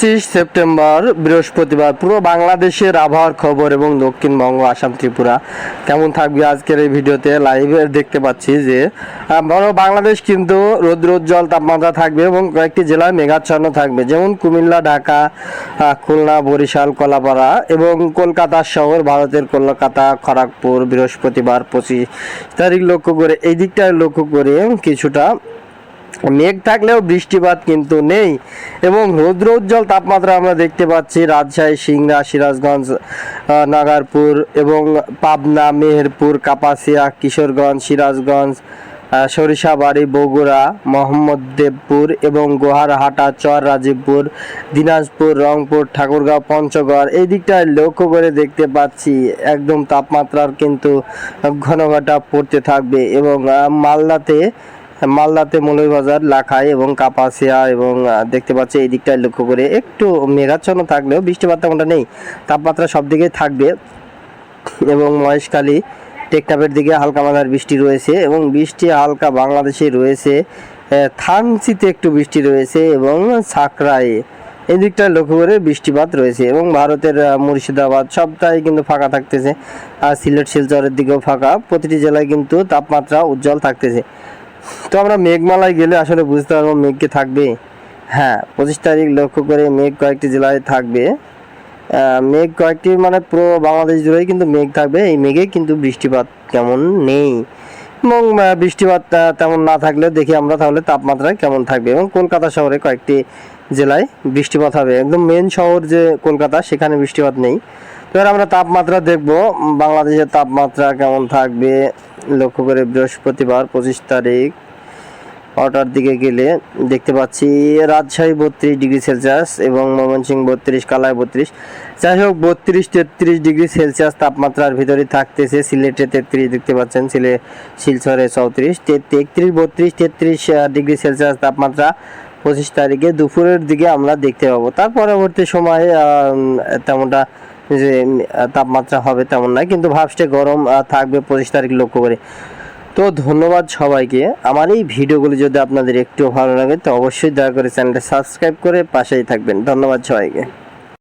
পঁচিশ সেপ্টেম্বর, বৃহস্পতিবার, পুরো বাংলাদেশের আবহাওয়ার খবর এবং দক্ষিণবঙ্গ, আসাম, ত্রিপুরা। কেমন থাকবে আজকের এই ভিডিওতে? লাইভে দেখতে পাচ্ছি যে বড় বাংলাদেশ কিন্তু রৌদ্রোজ্জ্বল তাপমাত্রা থাকবে এবং কয়েকটি জেলায় মেঘাচ্ছন্ন থাকবে। যেমন কুমিল্লা, ঢাকা খুলনা, বরিশাল, কলাপাড়া এবং কলকাতা শহর ভারতের কলকাতা, খড়গপুর, বৃহস্পতিবার, পঁচিশ তারিখ লক্ষ্য করে। এই দিকটায় লক্ষ্য করে কিছুটা মেঘ থাকলেও বৃষ্টিপাত কিন্তু নেই এবং রৌদ্র উজ্জ্বল তাপমাত্রা আমরা দেখতে পাচ্ছি রাজশাহী, সিংড়া, সিরাজগঞ্জ নাগারপুর এবং পাবনা, মেহেরপুর, কাপাসিয়া, কিশোরগঞ্জ, সিরাজগঞ্জ সরিষাবাড়ি, বগুড়া, মোহাম্মদদেবপুর এবং গোহারহাটা চর রাজীবপুর দিনাজপুর, রংপুর, ঠাকুরগাঁও, পঞ্চগড়। এই দিকটায় লক্ষ্য করে দেখতে পাচ্ছি একদম তাপমাত্রার কিন্তু ঘন ঘটা পড়তে থাকবে এবং মালদাতে মালদাতে মৌলভীবাজার লাখাই এবং কাপাসিয়া এবং দেখতে পাচ্ছি এই দিকটায় লক্ষ্য করে একটু মেঘাচ্ছন্ন থাকলেও বৃষ্টিপাত তেমনটা নেই। তাপমাত্রা সব দিকেই থাকবে এবং মহেশখালী টেকটাপের দিকে হালকা মাঝার বৃষ্টি রয়েছে এবং বৃষ্টি হালকা বাংলাদেশে রয়েছে। আহ, থানচিতে একটু বৃষ্টি রয়েছে এবং সাকরায় এই দিকটায় লক্ষ্য করে বৃষ্টিপাত রয়েছে এবং ভারতের মুর্শিদাবাদ সবটাই কিন্তু ফাঁকা থাকতেছে। আর সিলেট শিলচরের দিকেও ফাঁকা। প্রতিটি জেলায় কিন্তু তাপমাত্রা উজ্জ্বল থাকতেছে। তো আমরা মেঘমালায় গেলে আসলে বুঝতে পারব মেঘ কি থাকবে। হ্যাঁ পঁচিশ তারিখ লক্ষ্য করে মেঘ কয়েকটি জেলায় থাকবে। মেঘ কয়েকটি মানে পুরো বাংলাদেশ জুড়েই কিন্তু মেঘ থাকবে। এই মেঘে কিন্তু বৃষ্টিপাত কেমন নেই। এবং বৃষ্টিপাত তেমন না থাকলেও দেখি আমরা তাহলে তাপমাত্রা কেমন থাকবে। এবং কলকাতা শহরে কয়েকটি জেলায় বৃষ্টিপাত হবে। একদম মেন শহর যে কলকাতা, সেখানে বৃষ্টিপাত নেই। তো আমরা তাপমাত্রা দেখব। বাংলাদেশের তাপমাত্রা কেমন থাকবে? লক্ষ্য করে বৃহস্পতিবার পঁচিশ তারিখ অটার দিকে গেলে দেখতে পাচ্ছি রাজশাহী বত্রিশ ডিগ্রি সেলসিয়াস এবং ময়মনসিংহ বত্রিশ কালায় বত্রিশ। যাই হোক, বত্রিশ, তেত্রিশ ডিগ্রি সেলসিয়াস তাপমাত্রার ভিতরে থাকতেছে। সিলেটে তেত্রিশ দেখতে পাচ্ছেন, সিলে, শিলচরে চৌত্রিশ। তেত্রিশ, বত্রিশ, তেত্রিশ ডিগ্রি সেলসিয়াস তাপমাত্রা পঁচিশ তারিখে দুপুরের দিকে আমরা দেখতে পাবো। তার পরবর্তী সময়ে তেমনটা যে তাপমাত্রা হবে তেমন নয় কিন্তু ভাবছে গরম থাকবে পঁচিশ তারিখ লক্ষ্য করে। তো ধন্যবাদ সবাইকে। আমার এই ভিডিওগুলি যদি আপনাদের একটু ভালো লাগে, তো অবশ্যই দয়া করে চ্যানেলটা সাবস্ক্রাইব করে পাশেই থাকবেন। ধন্যবাদ সবাইকে।